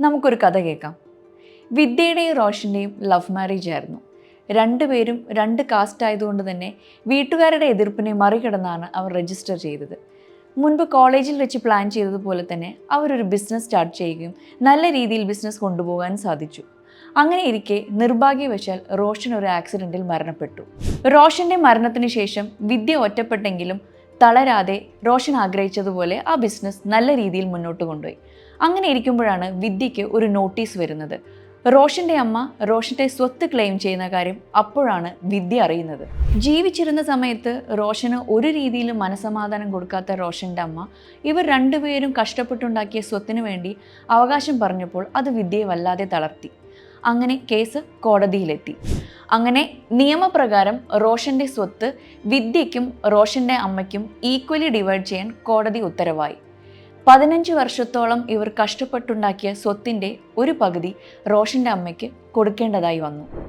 നമുക്കൊരു കഥ കേൾക്കാം. വിദ്യയുടെയും റോഷന്റെയും ലവ് മാരേജ് ആയിരുന്നു. രണ്ടുപേരും രണ്ട് കാസ്റ്റ് ആയതുകൊണ്ട് തന്നെ വീട്ടുകാരുടെ എതിർപ്പിനെ മറികടന്നാണ് അവർ രജിസ്റ്റർ ചെയ്തത്. മുൻപ് കോളേജിൽ വെച്ച് പ്ലാൻ ചെയ്തതുപോലെ തന്നെ അവരൊരു ബിസിനസ് സ്റ്റാർട്ട് ചെയ്യുകയും നല്ല രീതിയിൽ ബിസിനസ് കൊണ്ടുപോകാൻ സാധിച്ചു. അങ്ങനെ ഇരിക്കെ നിർഭാഗ്യവശാൽ റോഷൻ ഒരു ആക്സിഡന്റിൽ മരണപ്പെട്ടു. റോഷന്റെ മരണത്തിന് ശേഷം വിദ്യ ഒറ്റപ്പെട്ടെങ്കിലും തളരാതെ റോഷൻ ആഗ്രഹിച്ചതുപോലെ ആ ബിസിനസ് നല്ല രീതിയിൽ മുന്നോട്ട് കൊണ്ടുപോയി. അങ്ങനെ ഇരിക്കുമ്പോഴാണ് വിദ്യയ്ക്ക് ഒരു നോട്ടീസ് വരുന്നത്. റോഷന്റെ അമ്മ റോഷന്റെ സ്വത്ത് ക്ലെയിം ചെയ്യുന്ന കാര്യം അപ്പോഴാണ് വിദ്യ അറിയുന്നത്. ജീവിച്ചിരുന്ന സമയത്ത് റോഷന് ഒരു രീതിയിലും മനസമാധാനം കൊടുക്കാത്ത റോഷന്റെ അമ്മ ഇവർ രണ്ടുപേരും കഷ്ടപ്പെട്ടുണ്ടാക്കിയ സ്വത്തിനു വേണ്ടി അവകാശം പറഞ്ഞപ്പോൾ അത് വിദ്യയെ വല്ലാതെ തളർത്തി. അങ്ങനെ കേസ് കോടതിയിലെത്തി. അങ്ങനെ നിയമപ്രകാരം റോഷന്റെ സ്വത്ത് വിദ്യയ്ക്കും റോഷന്റെ അമ്മയ്ക്കും ഈക്വലി ഡിവൈഡ് ചെയ്യാൻ കോടതി ഉത്തരവായി. പതിനഞ്ച് വർഷത്തോളം ഇവർ കഷ്ടപ്പെട്ടുണ്ടാക്കിയ സ്വത്തിന്റെ ഒരു പകുതി റോഷന്റെ അമ്മയ്ക്ക് കൊടുക്കേണ്ടതായി വന്നു.